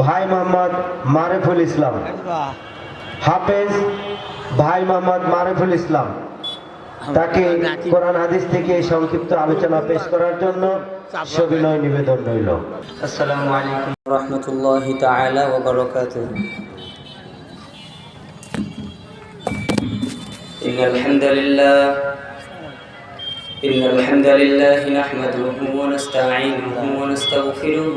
ভাই মোহাম্মদ মারেফুল ইসলাম হাফেজ ভাই মোহাম্মদ মারেফুল ইসলাম তাকে কোরআন হাদিস থেকে সংক্ষিপ্ত আলোচনা পেশ করার জন্য সবিনয় নিবেদন রইল السلام عليكم ورحمة الله تعالى وبركاته إن الحمد لله إن الحمد لله نحمده ونستعينه ونستغفره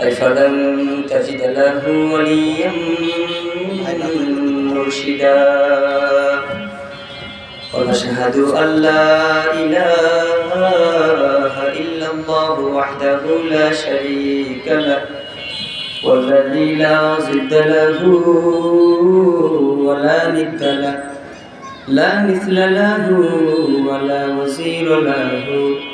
أي فلن تجد له وليا مرشدا. ونشهد أن لا إله إلا الله وحده لا شريك له والذي لا ضد له ولا ند له لا مثل له ولا وزير له.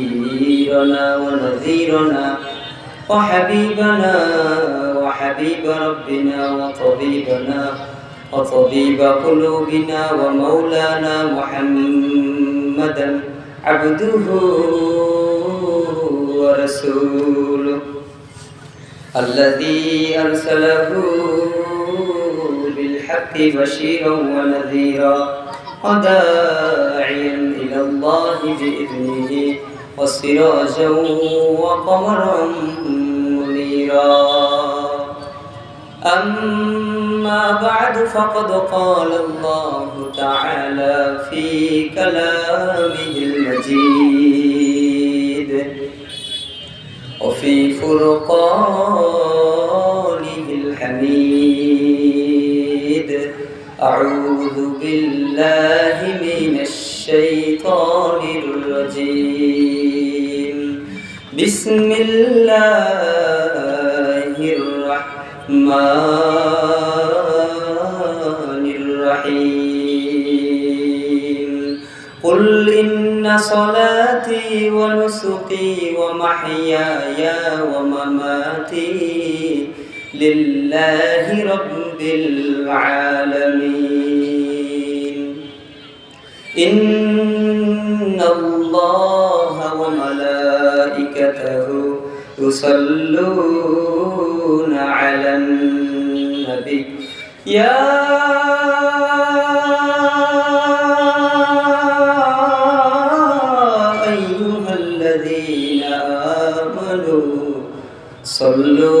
وبشيرنا ونذيرنا وحبيبنا وحبيب ربنا وطبيبنا وطبيب قلوبنا ومولانا محمدا عبده ورسوله الذي أرسله بالحق بشيرا ونذيرا وداعيا إلى الله بإذنه وسراجا وقمرا منيرا. أما بعد فقد قال الله تعالى في كلامه المجيد. وفي فرقانه الحميد. أعوذ بالله من الشيطان الرجيم. بسم الله الرحمن الرحيم. قل إن صلاتي ونسكي ومحياي ومماتي لله رب العالمين. إن الله وملائكته يصلون على النبي. يا أيها الذين آمنوا صلوا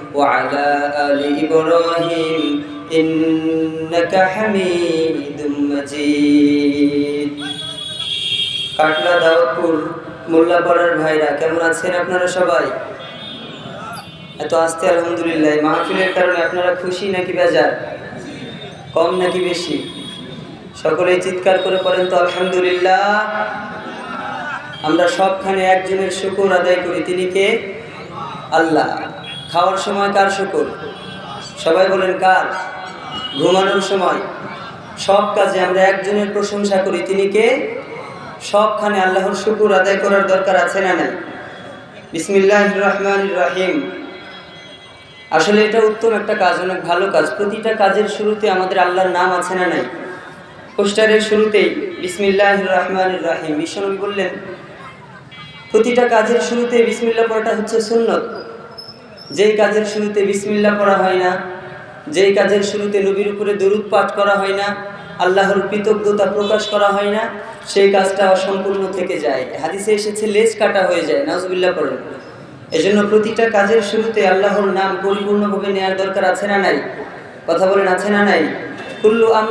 وعلى آل إبراهيم إنك حميد مجيد কাটলা দাউদপুর মোল্লাপাড়ার ভাইরা কেমন আছেন আপনারা সবাই এত আসতে আলহামদুলিল্লাহ এই মাহফিলের কারণে আপনারা খুশি নাকি বেজার কম নাকি বেশি সকলেই চিৎকার করে পড়েন তো আলহামদুলিল্লাহ আমরা সবখানে একজনের শুকুর আদায় করি তিনি কে আল্লাহ খাওয়ার সময় কার শুকুর? সবাই বলেন কার? ঘুমানোর সময়। সব কাজে আমরা একজনের প্রশংসা করি। তিনি কে? সবখানে আল্লাহর শুকুর আদায় করার দরকার আছে না নাই? বিসমিল্লাহ রহমান রাহিম। আসলে এটা উত্তম একটা কাজ, অনেক ভালো কাজ। প্রতিটা কাজের শুরুতে আমাদের আল্লাহর নাম আছে না নাই? পোস্টারের শুরুতেই বিসমিল্লাহ রহমান রাহিম। বিশ্বনবী বললেন, প্রতিটা কাজের শুরুতে বিসমিল্লা পড়াটা হচ্ছে সুন্নত। যেই কাজের শুরুতে বিসমিল্লা করা হয় না, যেই কাজের শুরুতে নবীর উপরে দরুদ পাঠ করা হয় না, আল্লাহর কৃতজ্ঞতা প্রকাশ করা হয় না, সেই কাজটা অসম্পূর্ণ থেকে যায়। হাদিসে এসেছে, লেজ কাটা হয়ে যায় নাজবিল্লা পড়েন। এজন্য প্রতিটা কাজের শুরুতে আল্লাহর নাম পরিপূর্ণভাবে নেওয়ার দরকার আছে না নাই? কথা বলেন, আছে না নাই? কুল্লু ওয়া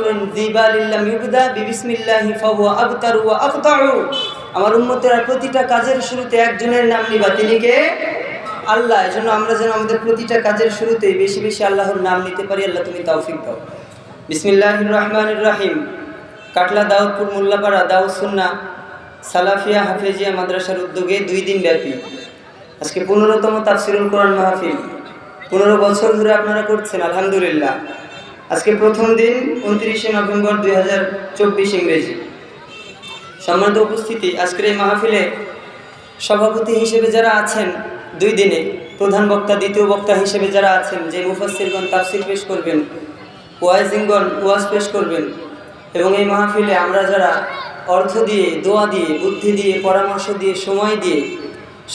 আমার উম্মতেরা প্রতিটা কাজের শুরুতে একজনের নাম নিবা, তিনি কে? আল্লাহ, এজন্য আমরা যেন আমাদের প্রতিটা কাজের শুরুতে বেশি বেশি আল্লাহর নাম নিতে পারি, আল্লাহ তুমি তৌফিক দাও। বিসমিল্লাহির রহমানির রহিম। কাটলা দাউদপুর মোল্লাপাড়া দাউদ সুন্না সালাফিয়া হাফেজিয়া মাদ্রাসার উদ্যোগে দুই দিন ব্যাপী। আজকে পনেরোতম তাফসিরুল কোরআন মাহফিল। পনেরো বছর ধরে আপনারা করছেন, আলহামদুলিল্লাহ। আজকে প্রথম দিন, উনত্রিশে নভেম্বর দুই হাজার চব্বিশ ইংরেজি। সম্মানিত উপস্থিতি, আজকের এই মাহফিলে সভাপতি হিসেবে যারা আছেন দুই দিনে প্রধান বক্তা, দ্বিতীয় বক্তা হিসেবে যারা আছেন, যে মুফাসিরগণ তাফসির পেশ করবেন ওয়াইজিংগণ ওয়াজ পেশ করবেন, এবং এই মাহফিলে আমরা যারা অর্থ দিয়ে, দোয়া দিয়ে, বুদ্ধি দিয়ে, পরামর্শ দিয়ে, সময় দিয়ে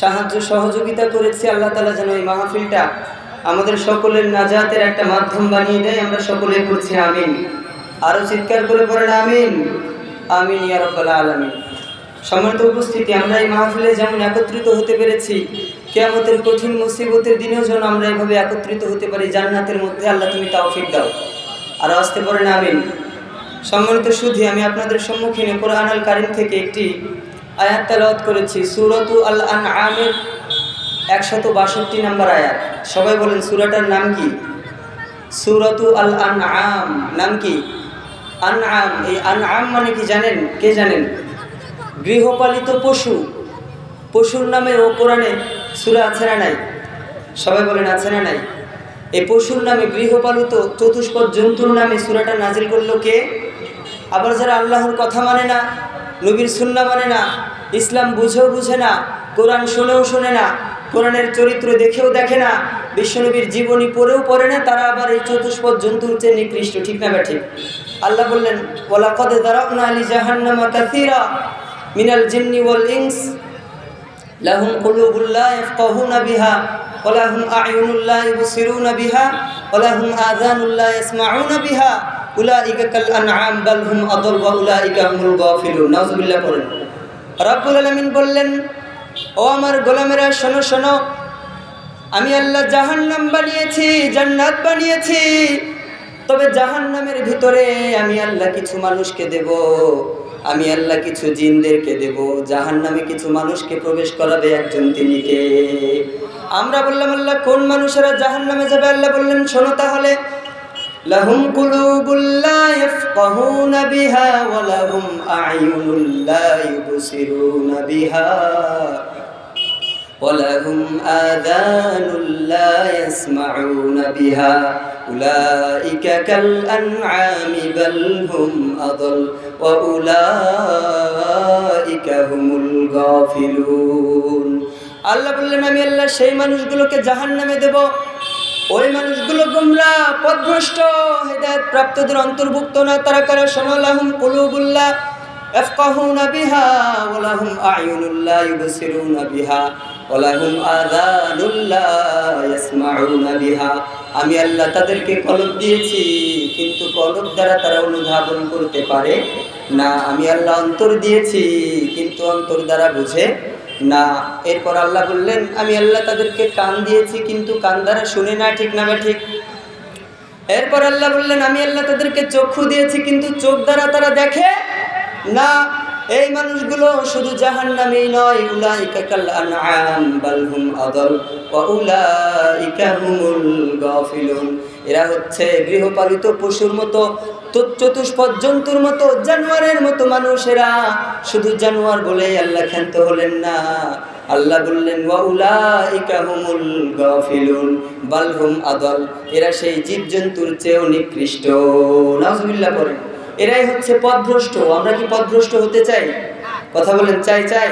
সাহায্য সহযোগিতা করেছি, আল্লাহ তালা যেন এই মাহফিলটা আমাদের সকলের নাজাতের একটা মাধ্যম বানিয়ে দেয়, আমরা সকলে করছি আমিন। আরও চিৎকার করে পড়েন, আমিন। আমিন ইয়া রব্বাল আলামিন। সম্মানিত উপস্থিতি, আমরা এই মাহফিলে যেমন একত্রিত হতে পেরেছি, কেয়ামতের কঠিন মুসিবতের দিনেও যেন আমরা এভাবে একত্রিত হতে পারি, জান্নাতের মধ্যে আল্লাহ তুমি তাওফিক দাও। আর আসতে পারে পারেন আমিন। সম্মানিত সুধী, আমি আপনাদের সম্মুখীনে কোরআন আল কারিম থেকে একটি আয়াত তেলাওয়াত করেছি, সুরত আল আন আমের একশত বাষট্টি নম্বর আয়াত। সবাই বলেন, সুরাটার নাম কি? সুরত আল আন আম নাম কি? আন আম এই আন আম মানে কি জানেন? কে জানেন? গৃহপালিত পশু। পশুর নামে ও কোরআনে সুরা আছে না নাই? সবাই বলেন আছে না নাই? এই পশুর নামে গৃহপালিত চতুষ্পদ জন্তুর নামে সুরাটা নাজিল করল কে? আবার যারা আল্লাহর কথা মানে না, নবীর সুন্না মানে না, ইসলাম বুঝেও বুঝে না, কোরআন শুনেও শোনে না, কোরআনের চরিত্র দেখেও দেখে না, বিশ্বনবীর জীবনী পড়েও পড়ে না, তারা আবার এই চতুষ্পদ জন্তুর চেয়ে নিকৃষ্ট, ঠিক না ব্যাঠিক? আল্লাহ বললেন ওলা কদে দারাকনা আলী জাহান্নামা কাসিরা। মিনাল জিন্নি ওয়াল ইনস, লাহুম কুলুবুল্লাহ ইয়াফকাহুনা বিহা ওয়ালাহুম আ'য়ুনুল্লাহ ইবসিরুনা বিহা ওয়ালাহুম আযানুল্লাহ ইয়াসমাউনা বিহা। উলাইকা কাল আনআম, বাল হুম আদল ওয়া উলাইকা হুমুল গাফিলুন। নাউজুবিল্লাহ পড়েন। রব্বুল আলামিন বললেন, ও আমার গোলামেরা, শোনো শোনো। আমি আল্লাহ জাহান্নাম বানিয়েছি, জান্নাত বানিয়েছি। তবে জাহান্নামের ভিতরে আমি আল্লাহ কিছু মানুষকে দেব। আমি আল্লাহ কিছু জিনদেরকে দেব জাহান নামে কিছু মানুষকে প্রবেশ করাবে একজন তিনিকে। আমরা বললাম, আল্লাহ, কোন মানুষেরা জাহান নামে যাবে? আল্লাহ বললেন, শোনো তাহলে। লাহুম কুলুবুল্লা ইয়াফকাহুনা বিহা ওয়া লাহুম আ'য়ুনুল্লা ইউবসিরুনা বিহা। ولهم آذان لا يسمعون بها أولئك كالأنعام بل هم أضل وأولئك هم الغافلون আল্লাহ বললেন আমি আল্লাহ সেই মানুষগুলোকে জাহান নামে দেব ওই মানুষগুলো গুমরা পথভ্রষ্ট হেদায়ত প্রাপ্তদের অন্তর্ভুক্ত না তারা কারা শোনালাহুম কুলুবুল্লাহ يفقهون بها ولهم أعين لا يبصرون ওলাহুম আদানুল্লাহ ইয়াসমাউনা বিহা। আমি আল্লাহ তাদেরকে কলব দিয়েছি, কিন্তু কলব দ্বারা তারা অনুধাবন করতে পারে না। আমি আল্লাহ অন্তর দিয়েছি, কিন্তু অন্তর দ্বারা বুঝে না। এরপর আল্লাহ বললেন, আমি আল্লাহ তাদেরকে কান দিয়েছি, কিন্তু কান দ্বারা শুনে না, ঠিক না বা ঠিক? এরপর আল্লাহ বললেন, আমি আল্লাহ তাদেরকে চক্ষু দিয়েছি, কিন্তু চোখ দ্বারা তারা দেখে না। এই মানুষগুলো শুধু জাহান্নামেই নয়, উলাইকা কাল আনআম বাল হুম আদল ওয়া উলাইকা এরা হচ্ছে গৃহপালিত পশুর মতো চতুষ্পদ জন্তুর মতো, জানোয়ারের মতো মানুষেরা শুধু জানোয়ার বলেই আল্লাহ ক্ষান্ত হলেন না। আল্লাহ বললেন, ওয়া উলাইকা হুমুল গাফিলুন বাল হুম আদল। এরা সেই জীবজন্তুর চেয়েও নিকৃষ্ট। নাউজুবিল্লাহ পড়েন। এরাই হচ্ছে পথভ্রষ্ট আমরা কি পথভ্রষ্ট হতে চাই? কথা বলেন, চাই চাই।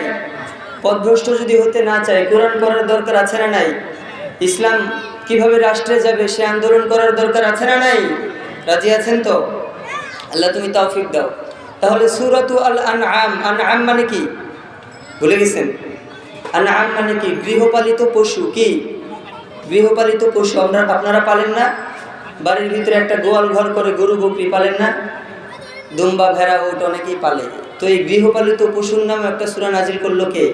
পথভ্রষ্ট যদি হতে না চাই, কোরআন করার দরকার আছে না নাই? ইসলাম কীভাবে রাষ্ট্রে যাবে, সে আন্দোলন করার দরকার আছে না নাই? রাজি আছেন তো? আল্লাহ তুমি তৌফিক দাও। তাহলে সুরাতু আল আনআম আনআম মানে কি? ভুলে গেছেন? আন আম মানে কি? গৃহপালিত পশু কি? গৃহপালিত পশু, আমরা আপনারা পালেন না? বাড়ির ভিতরে একটা গোয়াল ঘর করে গরু বকরি পালেন না? দুম্বা, ভেড়া ওট অনেকেই পালে। তো এই গৃহপালিত পশুর নামে একটা সুরা নাজিল করল কে?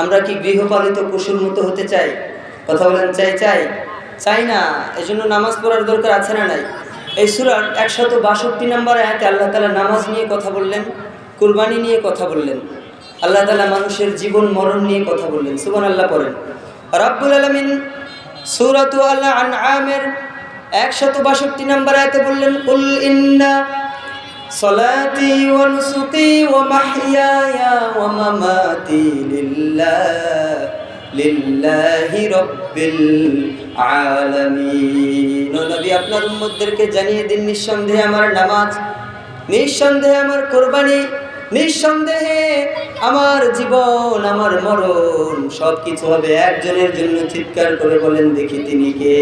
আমরা কি গৃহপালিত পশুর মতো হতে চাই? কথা বলেন, চাই চাই। চাই না এই জন্য নামাজ পড়ার দরকার আছে না নাই? এই সুরার একশত বাষট্টি নম্বর আয়াতে আল্লাহ তালা নামাজ নিয়ে কথা বললেন, কুরবানি নিয়ে কথা বললেন। আল্লাহ তালা মানুষের জীবন, মরণ নিয়ে কথা বললেন। সুবন আল্লাহ পড়েন। রাব্বুল আলমিন সুরাতু আল্লাহ আনআমের একশত বাষট্টি নম্বর আয়াতে বললেন, কুল ইন্না صلاتي ونسكي ومحياي ومماتي لله لله رب العالمين ও নবী আপনার উম্মতদেরকে জানিয়ে দিন নিঃসন্দেহে আমার নামাজ নিঃসন্দেহে আমার কোরবানি নিঃসন্দেহে আমার জীবন আমার মরণ সব কিছু হবে একজনের জন্য চিৎকার করে বলেন দেখি তিনি কে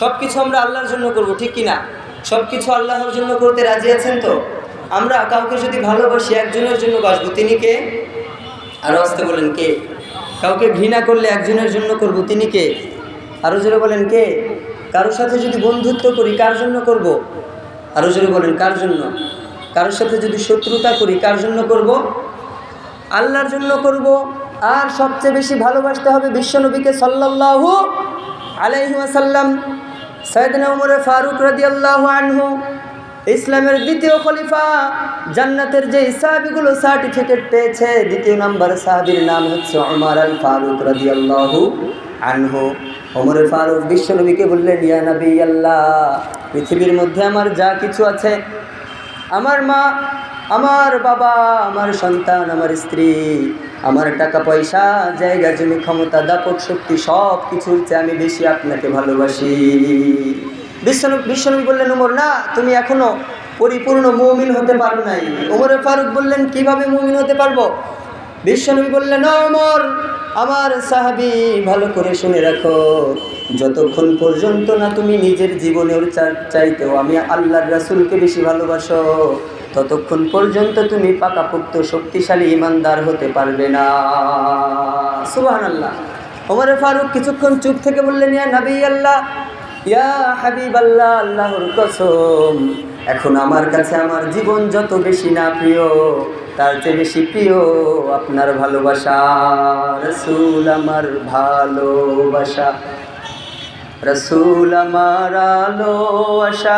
সব কিছু আমরা আল্লাহর জন্য করব ঠিক কি না সব কিছু আল্লাহর জন্য করতে রাজি আছেন তো? আমরা কাউকে যদি ভালোবাসি, একজনের জন্য বাসবো। তিনি কে? আরও আসতে বলেন, কে? কাউকে ঘৃণা করলে একজনের জন্য করব। তিনি কে? আরও জোরে বলেন, কে? কারোর সাথে যদি বন্ধুত্ব করি, কার জন্য করব? আরও জোরে বলেন, কার জন্য? কারোর সাথে যদি শত্রুতা করি, কার জন্য করব? আল্লাহর জন্য করব। আর সবচেয়ে বেশি ভালোবাসতে হবে বিশ্বনবীকে সাল্লাল্লাহু আলাইহি সৈয়দনা উমর ফারুক রাদিয়াল্লাহু আনহু, ইসলামের দ্বিতীয় খলিফা, জান্নাতের যে সাহাবিগুলো সার্টিফিকেট পেয়েছে, দ্বিতীয় নাম্বার সাহাবীর নাম হচ্ছে ওমর আল ফারুক রাদিয়াল্লাহু আনহু। ওমর ফারুক বিশ্বনবীকে বললেন, ইয়া নবী আল্লাহ পৃথিবীর মধ্যে আমার যা কিছু আছে, আমার মা, আমার বাবা, আমার সন্তান, আমার স্ত্রী আমার টাকা পয়সা, জায়গা, জমি, ক্ষমতা, দাপট, শক্তি, সব কিছুর চেয়ে আমি বেশি আপনাকে ভালোবাসি। বিশ্বনবী বিশ্বনবী বললেন, উমর, না, তুমি এখনও পরিপূর্ণ মৌমিন হতে পারো নাই। উমরে ফারুক বললেন, কীভাবে মৌমিন হতে পারব? বিশ্বনবী বললেন অমর আমার সাহাবি, ভালো করে শুনে রাখো। যতক্ষণ পর্যন্ত না তুমি নিজের জীবনের চাইতেও আমি আল্লাহর রাসুলকে বেশি ভালোবাসো ততক্ষণ পর্যন্ত তুমি পাকাপোক্ত শক্তিশালী ইমানদার হতে পারবে না। সুবাহ আল্লাহ ওমর ফারুক কিছুক্ষণ চুপ থেকে বললেন, ইয়া নবী আল্লাহ ইয়া হাবিব আল্লাহ আল্লাহর কসম, এখন আমার কাছে আমার জীবন যত বেশি না প্রিয়, তার চেয়ে বেশি প্রিয় আপনার ভালোবাসা। রসুল আমার ভালোবাসা, রসুল আমার আলো আশা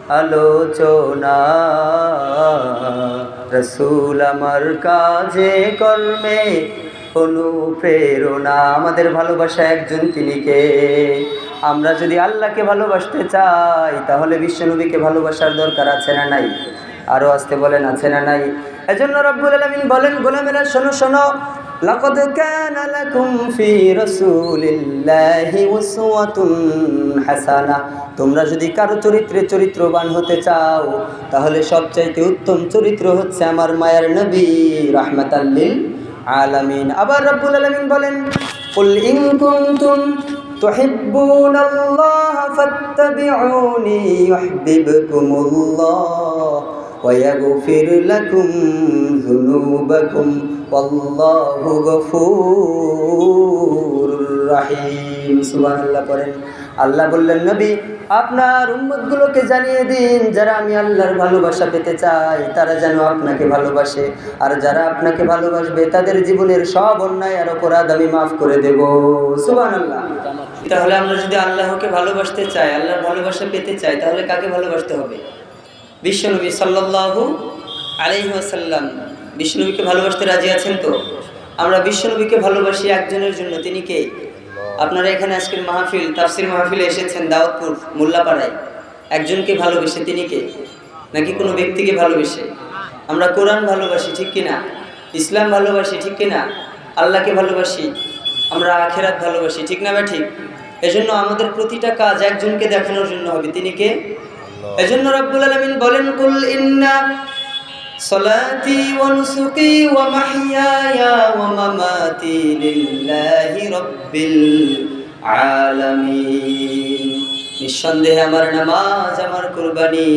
আলোচনা। রসুল আমার কাজে, কর্মে অনুপ্রেরণা। আমাদের ভালোবাসা একজন তিনি কে? আমরা যদি আল্লাহকে ভালোবাসতে চাই, তাহলে বিশ্বনবীকে ভালোবাসার দরকার আছে না নাই? আরও আসতে বলেন, আছে না নাই? এজন্য রব্বুল আলমিন বলেন, গোলামেরা, শোনো শোনো لقد كان لكم في رسول الله أسوة حسنة তোমরা যদি কারো চরিত্রে চরিত্রবান হতে চাও তাহলে সবচাইতে উত্তম চরিত্র হচ্ছে আমার মায়ের নবী রাহমাতাল্লিল আলামিন আবার রব্বুল আলামিন বলেন قل إن كنتم تحبون الله فاتبعوني يحببكم الله ويغفر لكم ذنوبكم والله غفور رحيم সুবহান আল্লাহ পড়েন আল্লাহ বললেন নবী আপনার উম্মতগুলোকে জানিয়ে দিন যারা আমি আল্লাহর ভালোবাসা পেতে চাই তারা যেন আপনাকে ভালোবাসে আর যারা আপনাকে ভালোবাসবে তাদের জীবনের সব অন্যায় আর অপরাধ আমি মাফ করে দেব সুবহান আল্লাহ তাহলে আমরা যদি আল্লাহকে ভালোবাসতে চাই আল্লাহর ভালোবাসা পেতে চাই তাহলে কাকে ভালোবাসতে হবে বিশ্বনবী সাল্লাল্লাহু আলাইহি ওয়াসাল্লাম বিশ্বনবীকে ভালোবাসতে রাজি আছেন তো? আমরা বিশ্বনবীকে ভালোবাসি একজনের জন্য, তিনি কে? আপনারা এখানে আজকের মাহফিল, তাফসির মাহফিলে এসেছেন দাওয়াতপুর মোল্লাপাড়ায়। একজনকে ভালোবেসে তিনি কে? নাকি কোনো ব্যক্তিকে ভালোবেসে? আমরা কোরআন ভালোবাসি, ঠিক কিনা? ইসলাম ভালোবাসি, ঠিক কিনা? আল্লাহকে ভালোবাসি, আমরা আখেরাত ভালোবাসি, ঠিক না বা ঠিক? এজন্য আমাদের প্রতিটা কাজ একজনকে দেখানোর জন্য হবে, তিনি কে? এজন্য রব্বুল আলামিন বলেন, কুল ইন্না সলাতি ওয়া নুসুকি ওয়া মাহইয়ায়া ওয়া মামাতি লিল্লাহি রাব্বিল আলামিন। নিঃসন্দেহে আমার নামাজ, আমার কুরবানি,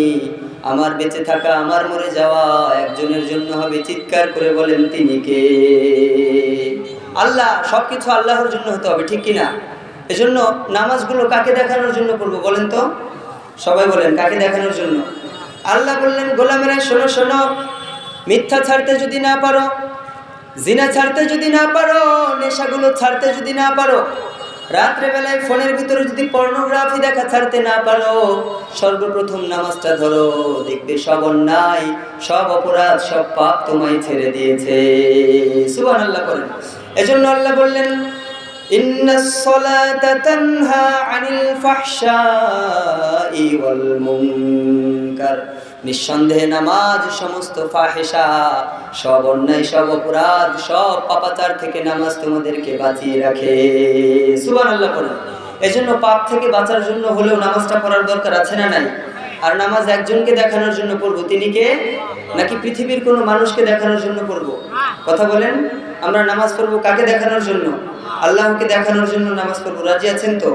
আমার বেঁচে থাকা, আমার মরে যাওয়া একজনের জন্য হবে চিৎকার করে বলেন তিনি কে? আল্লাহ, সবকিছু আল্লাহর জন্য হতে হবে, ঠিক কিনা? এজন্য নামাজগুলো কাকে দেখানোর জন্য করব বলেন তো? সবাই বলেন, কাকে দেখানোর জন্য? আল্লাহ বললেন, গোলামেরা, শোনো শোনো, মিথ্যা ছাড়তে যদি না পারো, জিনা ছাড়তে যদি না পারো, নেশাগুলো ছাড়তে যদি না পারো রাত্রে বেলায় ফোনের ভিতরে যদি পর্নোগ্রাফি দেখা ছাড়তে না পারো, সর্বপ্রথম নামাজটা ধরো, দেখবে সব অন্যায়, সব অপরাধ, সব পাপ তোমায় ছেড়ে দিয়েছে। সুবান আল্লাহ করেন এজন্য আল্লাহ বললেন সালাতা তানহা আনিল ফাহশাই ওয়াল মুনকার নিঃসন্দেহে নামাজ সমস্ত ফাহেসা সব অন্যায়, সব অপরাধ, সব পাপাচার থেকে নামাজ তোমাদেরকে বাঁচিয়ে রাখে। সুবান আল্লাহ বলেন এজন্য পাপ থেকে বাঁচার জন্য হলেও নামাজটা পড়ার দরকার আছে না নাই? আর নামাজ একজনকে দেখানোর জন্য পড়ব, তিনি কে? নাকি পৃথিবীর কোনো মানুষকে দেখানোর জন্য পড়ব? কথা বলেন, আমরা নামাজ পড়ব কাকে দেখানোর জন্য? আল্লাহকে দেখানোর জন্য নামাজ পড়ব, রাজি আছেন তো?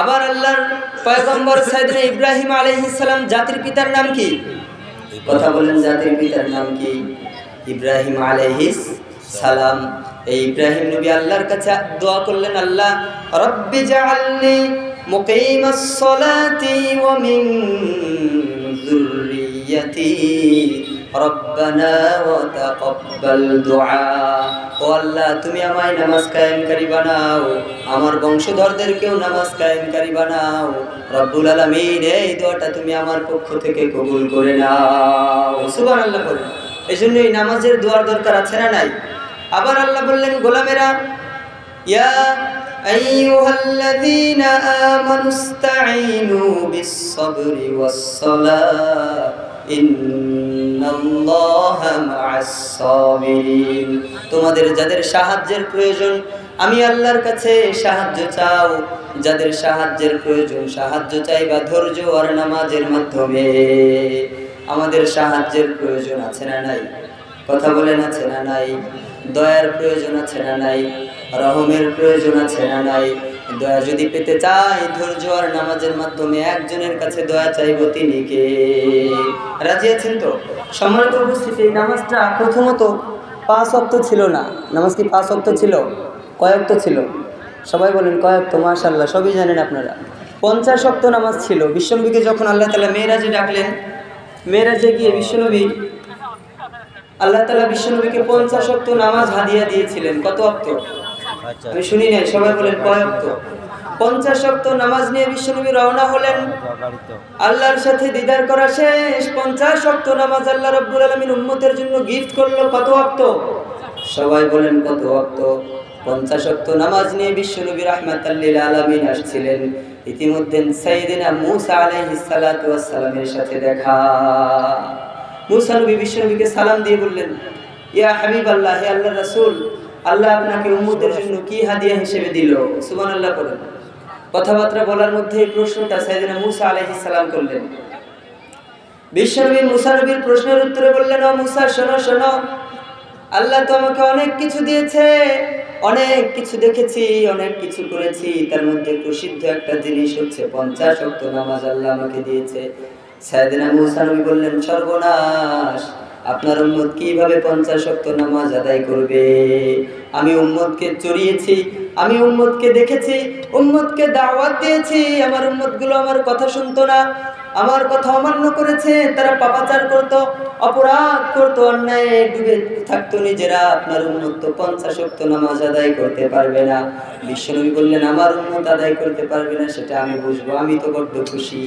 আবার আল্লাহর পয়গম্বর সাইদিন ইব্রাহিম আলাইহিস সালাম, জাতির পিতার নাম কি? কথা বলেন জাতির পিতার নাম কি? ইব্রাহিম আলাইহিস সালাম। এই ইব্রাহিম নবী আল্লাহর কাছে দোয়া করলেন, আল্লাহ, রব্বি জাআলনি মুকিমাস সালাতি ওয়া মিন যুররিয়াতি রব্বানা ওয়া তাকাব্বাল দুআ। আল্লাহ, তুমি আমায় নামাজ কায়েমকারী বানাও। আমার বংশধরদেরকেও নামাজ কায়েমকারী বানাও। রব্বুল আলামিন, এই দোয়াটা তুমি আমার পক্ষ থেকে কবুল করে নাও। সুবহানাল্লাহ বলেন এই জন্য এই নামাজের দোয়ার দরকার আছে না নাই? আবার আল্লাহ বললেন, গোলামেরা, ইয়া আইয়ুহাল্লাযীনা আমানু ইসতাঈনু বিস-সাবরি ওয়াস-সালাহ ইন্নাল্লাহা মা'আস-সাবিরিন তোমাদের যাদের সাহায্যের প্রয়োজন, আমি আল্লাহর কাছে সাহায্য চাও। যাদের সাহায্যের প্রয়োজন, সাহায্য চাই বা ধৈর্য আর নামাজের মাধ্যমে। আমাদের সাহায্যের প্রয়োজন আছে না নাই? কথা বলেন, আছে না নাই? দয়ার প্রয়োজন আছে না নাই? রহমের প্রয়োজন আছে না নাই? দয়া যদি পেতে চাই, ধৈর্য আর নামাজের মাধ্যমে একজনের কাছে দয়া চাইব তিনি কে? রাজি আছেন তো? সম্মানিত উপস্থিতি, নামাজটা প্রথমত পাঁচ অক্ত ছিল না। নামাজ কি পাঁচ অক্ত ছিল? কয়েকত ছিল? সবাই বলেন কয়েকত মাশাল্লাহ সবই জানেন আপনারা। পঞ্চাশ অক্ত নামাজ ছিল। বিশ্বনবীকে যখন আল্লাহ তালা মেয়েরাজে ডাকলেন, মেয়েরাজে গিয়ে বিশ্বনবী, আল্লাহ তালা বিশ্বনবীকে পঞ্চাশ অক্ত নামাজ হাদিয়া দিয়েছিলেন। কত অক্ত? আমি শুনি নাই, সবাই বলেন কয় অক্ত? পঞ্চাশ অক্ত নামাজ নিয়ে বিশ্বনবী রওনা হলেন। আল্লাহর সাথে দিদার করা শেষ। পঞ্চাশ অক্ত নামাজ আল্লাহ রব্বুল উম্মতের জন্য গিফট করল। কত অক্ত সবাই বলেন কত অক্ত পঞ্চাশ অক্ত নামাজ নিয়ে বিশ্বনবী রহমাতাল্লিল আলমিন আসছিলেন। ইতিমধ্যে সাইদিনা মুসা সাথে দেখা। মুসা নবী বিশ্বনবীকে সালাম দিয়ে বললেন, ইয়া হাবিব আল্লাহ হে আল্লাহ রাসূল, আল্লাহ আপনাকে উম্মতের জন্য কি হাদিয়া হিসেবে দিল? সুমান আল্লাহ বলেন। কথাবার্তা বলার মধ্যে এই প্রশ্নটা সাইদিনা মুসা সালাম করলেন। বিশ্বনবী মুসা প্রশ্নের উত্তরে বললেন, ও মুসা, শোনো শোনো। আল্লাহ তো আমাকে অনেক কিছু দিয়েছে। অনেক কিছু দেখেছি, অনেক কিছু করেছি। তার মধ্যে প্রসিদ্ধ একটা জিনিস হচ্ছে, পঞ্চাশ অক্ত নামাজ আল্লাহ আমাকে দিয়েছে। সায়দিনা মুসা নবী বললেন, সর্বনাশ। আপনার উম্মত কীভাবে পঞ্চাশ অক্ত নামাজ আদায় করবে? আমি উম্মতকে চড়িয়েছি, আমি উম্মতকে দেখেছি, উম্মতকে দাওয়াত দিয়েছি, আমার উম্মতগুলো আমার কথা শুনতো না, আমার কথা অমান্য করেছে, তারা পাপাচার করত, অপরাধ করতো, অন্যায় ডুবে থাকতো নিজেরা, আপনার উন্নত পঞ্চাশ অক্ত নামাজ আদায় করতে পারবে না। বিশ্বনবী বললেন, আমার উন্নত আদায় করতে পারবে না, সেটা আমি বুঝব, আমি তো বড্ড খুশি।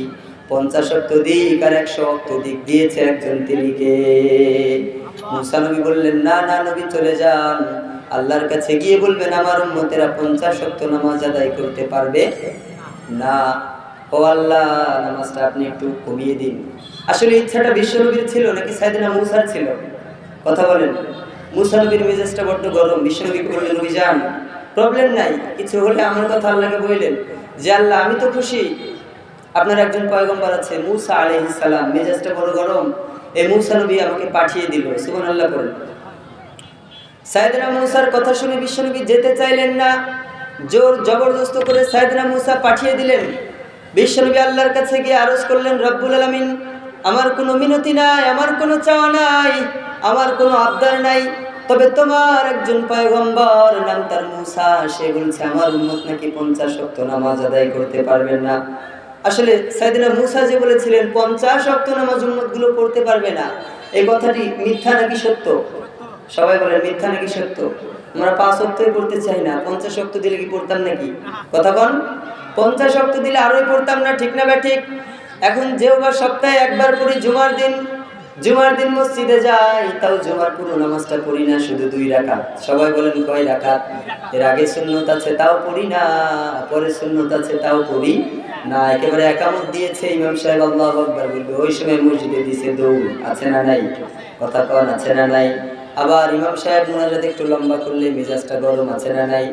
পঞ্চাশ দিক আর একশো দিক দিয়েছে একজন তিনিকে। মুসানবী বললেন, না না, নবী চলে যান। আল্লাহর কাছে গিয়ে বলবেন, আমার উন্মতেরা পঞ্চাশ অক্ত নামাজ আদায় করতে পারবে? না। ও আল্লাহ, নামাজটা আপনি একটু কমিয়ে দিন। আসলে ইচ্ছাটা বিশ্বনবীর ছিল নাকি সাইদিনা মুসার ছিল? কথা বলেন। মুসা নবীর মেজাজটা বড্ড গরম। বিশ্বনবীকে বললেন, নবী যান। প্রবলেম নাই। কিছু হলে আমার কথা আল্লাহকে বললেন যে, আল্লাহ, আমি তো খুশি। আপনার একজন পয়গম্বর আছে, মুসা আলাইহিস সালাম। মেজাজটা বড় গরম। এই মুসা নবী আমাকে পাঠিয়ে দিল, সুবহানাল্লাহ বলেন সাইদনা মুসার কথা শুনে বিশ্বনবী যেতে চাইলেন না। জোর জবরদস্ত করে সাইদনা মুসা পাঠিয়ে দিলেন। বিশ্বনবী আল্লাহর কাছে গিয়ে আরজ করলেন, রব্বুল আলামিন, আমার কোনো মিনতি নাই, আমার কোনো চাওয়া নাই, আমার কোনো আবদার নাই। তবে তোমার একজন পয়গম্বর, নাম তার মুসা, সে বলছে, আমার উম্মত নাকি পঞ্চাশ শক্ত নামাজ আদায় করতে পারবেন না। আসলে সাইদিনা মুসা যে বলেছিলেন, পঞ্চাশ অক্ত নামাজ উম্মতগুলো পড়তে পারবে না। এই কথাটি মিথ্যা নাকি সত্য? সবাই বলেন, মিথ্যা নাকি সত্য? আমরা পাঁচ অক্তই পড়তে চাই না। পঞ্চাশ অক্ত দিলে কি পড়তাম নাকি? কথা কন পঞ্চাশ অক্ত দিলে আরোই পড়তাম না, ঠিক না বা ঠিক? এখন যে সপ্তাহে একবার পড়ি, জুমার দিন জুমার দিন মসজিদে যাই, তাও জুমার পুরো নামাজটা পড়ি না, শুধু দুই রাকাত। সবাই বলেন কয় রাকাত? এর আগে সুন্নত আছে, তাও পড়ি না পরে সুন্নত আছে, তাও পড়ি না। একেবারে একামত দিয়েছে ইমাম সাহেব, আল্লাহ আকবার বলবে, ওই সময় মসজিদে দিছে দৌড়, আছে না নাই? কথা কন, আছে না নাই? আবার ইমাম সাহেব মোনাজাত একটু লম্বা করলে মেজাজটা গরম, আছে না নাই?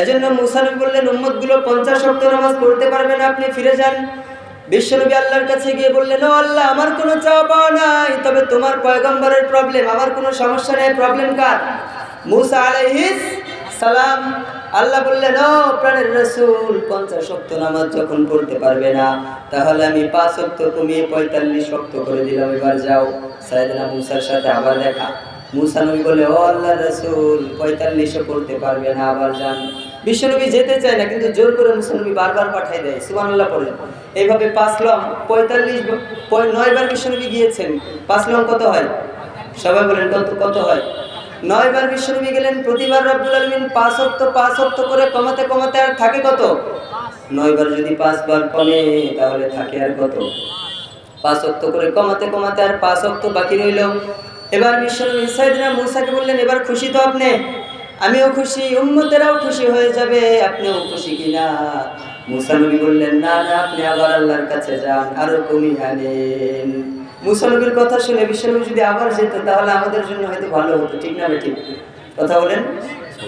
এজন্য মুসানবী বললেন উম্মতগুলো পঞ্চাশ শক্ত নামাজ পড়তে পারবেন আপনি ফিরে যান। বিশ্বনবী আল্লাহর কাছে গিয়ে বললেন, ও আল্লাহ, আমার কোনো চাওয়া পাওয়া নাই, তবে তোমার পয়গম্বরের প্রবলেম আমার কোনো সমস্যা নেই প্রবলেম কার? মুসা আলাইহিস সালাম, আল্লাহ বললেন, ও প্রাণের রসুল, পঞ্চাশ শক্ত নামাজ যখন পড়তে পারবে না, তাহলে আমি পাঁচ শক্ত কমিয়ে পঁয়তাল্লিশ শক্ত করে দিলাম, এবার যাও। সাইদনা মুসার সাথে আবার দেখা। মুসা নবী বলে ও আল্লাহ রসুল পঁয়তাল্লিশও পড়তে পারবে না, আবার যান। বিশ্বনবী যেতে চায় না, কিন্তু জোর করে মুসানবী বারবার পাঠাই দেয়। সুবান আল্লাহ পড়েন এইভাবে পাঁচ লম পঁয়তাল্লিশ নয়বার বিশ্বনবী গিয়েছেন। পাঁচ লম কত হয়? সবাই বলেন, কত কত হয়? নয়বার বিশ্বনবী গেলেন, প্রতিবার রব্বুল আলমিন পাঁচ অক্ত পাঁচ অক্ত করে কমাতে কমাতে আর থাকে কত? নয়বার যদি পাঁচবার কমে, তাহলে থাকে আর কত? পাঁচ অক্ত করে কমাতে কমাতে আর পাঁচ অক্ত বাকি রইল। এবার বিশ্বনবী সাইদিনা মুসাকে বললেন, এবার খুশি তো আপনি? আমিও খুশি, উম্মতেরাও খুশি হয়ে যাবে, আপনিও খুশি কিনা? মুসা নবী বললেন, না না, আপনি আবার আল্লাহর কাছে যান, আরও কমিয়ে আনেন। মুসা নবীর কথা শুনে বিশ্বনবী যদি আবার যেত, তাহলে আমাদের জন্য হয়তো ভালো হতো, ঠিক না ঠিক কথা বলেন?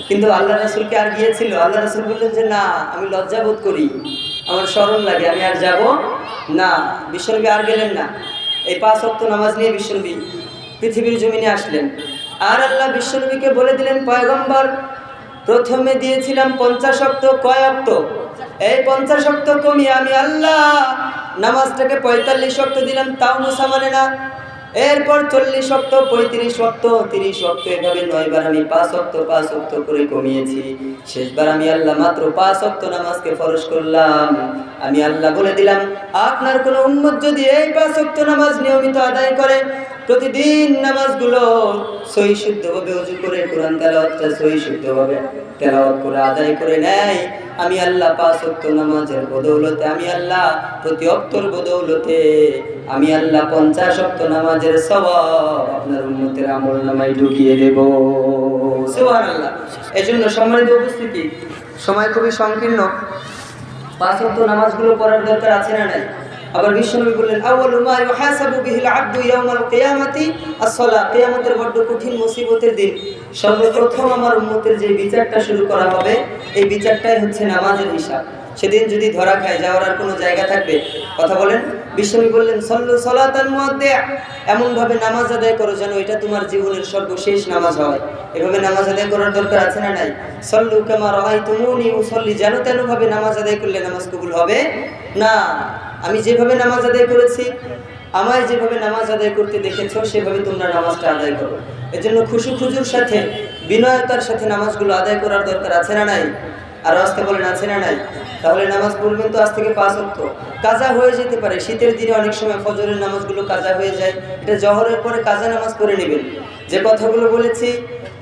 কিন্তু আল্লাহ রাসুলকে আর গিয়েছিল? আল্লাহ রাসুল বললেন যে, না, আমি লজ্জা বোধ করি, আমার স্মরণ লাগে, আমি আর যাব না। বিশ্বনবী আর গেলেন না। এই পাঁচ অক্ত নামাজ নিয়ে বিশ্বনবী পৃথিবীর জমিনে আসলেন। আর আল্লাহ বিশ্বনবীকে বলে দিলেন, পয়গম্বর, প্রথমে দিয়েছিলাম পঞ্চাশ অক্ত, কয় অক্ত? এই পঞ্চাশ অক্ত কমিয়ে আমি আল্লাহ নামাজটাকে পঁয়তাল্লিশ অক্ত দিলাম, তাও মুসা মানে না। এরপর চল্লিশ অক্ত, পঁয়ত্রিশ অক্ত, তিরিশ অক্ত, এভাবে নয়বার আমি পাঁচ অক্ত পাঁচ অক্ত করে কমিয়েছি। শেষবার আমি আল্লাহ মাত্র পাঁচ অক্ত নামাজকে ফরজ করলাম। আমি আল্লাহ বলে দিলাম, আপনার কোনো উন্মত যদি এই পাঁচ অক্ত নামাজ নিয়মিত আদায় করে প্রতিদিন নামাজগুলো সহি শুদ্ধভাবে উজু করে, কোরআন তেলাওয়াতটা সহি শুদ্ধভাবে তেলাওয়াত করে, আদায় করে নেয়। আমি আল্লাহ পাঁচ অক্ত নামাজের বদৌলতে, আমি আল্লাহ প্রতি অক্তর বদৌলতে, আমি আল্লাহ পঞ্চাশ অক্ত নামাজের সবাব আপনার উন্নতের আমল নামাই ঢুকিয়ে দেব। এই জন্য সম্মানিত উপস্থিতি, সময় খুবই সংকীর্ণ। পাঁচ ওয়াক্ত নামাজগুলো পড়ার দরকার আছে না নাই? আবার বিশ্বনবী বললেন, আউয়ালু মা ইউহাসাবু বিহিল আব্দু ইয়াউমাল কিয়ামাতি? আস-সালাহ কিয়ামতের বড় কঠিন মুসিবতের দিন। সর্বপ্রথম আমার উম্মতের যে বিচারটা শুরু করা হবে, এই বিচারটাই হচ্ছে নামাজের হিসাব। সেদিন যদি ধরা খায়, যাওয়ার আর কোনো জায়গা থাকবে? কথা বলেন। বিশ্বনবী বললেন, সল্লু সলাতান মুয়াদ্দি। এমন ভাবে নামাজ আদায় করো যেন এটা তোমার জীবনের সর্বশেষ নামাজ হয়। এভাবে নামাজ আদায় করার দরকার আছে না নাই? সল্লু কামা রাআইতুমুনি উসাল্লি, যেন তেন ভাবে নামাজ আদায় করলে নামাজ কবুল হবে? না, আমি যেভাবে নামাজ আদায় করেছি, আমায় যেভাবে নামাজ আদায় করতে দেখেছ, সেভাবে তোমরা নামাজটা আদায় করো। এজন্য খুশু খুজুর সাথে, বিনয়তার সাথে নামাজগুলো আদায় করার দরকার আছে না নাই? আর আসতে বলেন, আছে না নাই? তাহলে নামাজ পড়বেন তো আজ থেকে পাঁচ অক্ত কাজা হয়ে যেতে পারে। শীতের দিনে অনেক সময় ফজরের নামাজগুলো কাজা হয়ে যায়। এটা জহরের পরে কাজা নামাজ পড়ে নেবেন। যে কথাগুলো বলেছি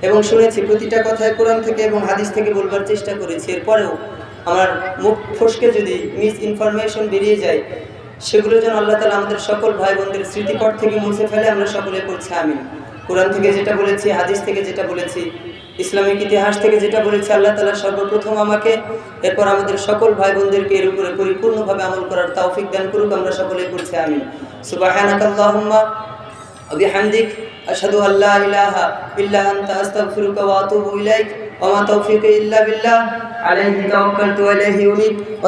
এবং শুনেছি, প্রতিটা কথায় কোরআন থেকে এবং হাদিস থেকে বলবার চেষ্টা করেছি। এরপরেও আমার মুখ ফসকে যদি মিস ইনফরমেশন বেরিয়ে যায়, সেগুলো যেন আল্লাহ তালা আমাদের সকল ভাই বোনদের স্মৃতিপট থেকে মুছে ফেলে আমরা সকলে করছি আমিন। কোরআন থেকে যেটা বলেছি, হাদিস থেকে যেটা বলেছি, ইসলামিক ইতিহাস থেকে যেটা বলেছি, আল্লাহ তালা সর্বপ্রথম আমাকে, এরপর আমাদের সকল ভাই বোনদেরকে এর উপরে পরিপূর্ণভাবে আমল করার তৌফিক দান করুক, আমরা সকলে করছি আমি সুবাহানাকাল্লাহম্মা বিহামদিক, আশহাদু আল্লা ইলাহা ইল্লা আনতা, আস্তাগফিরুকা ওয়া আতুবু ইলাইক, ওয়া মা বিল্লাহ, আলাইহি তাওয়াক্কালতু ওয়া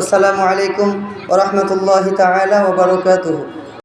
আসসালামু আলাইকুম ওয়া রাহমাতুল্লাহি তাআলা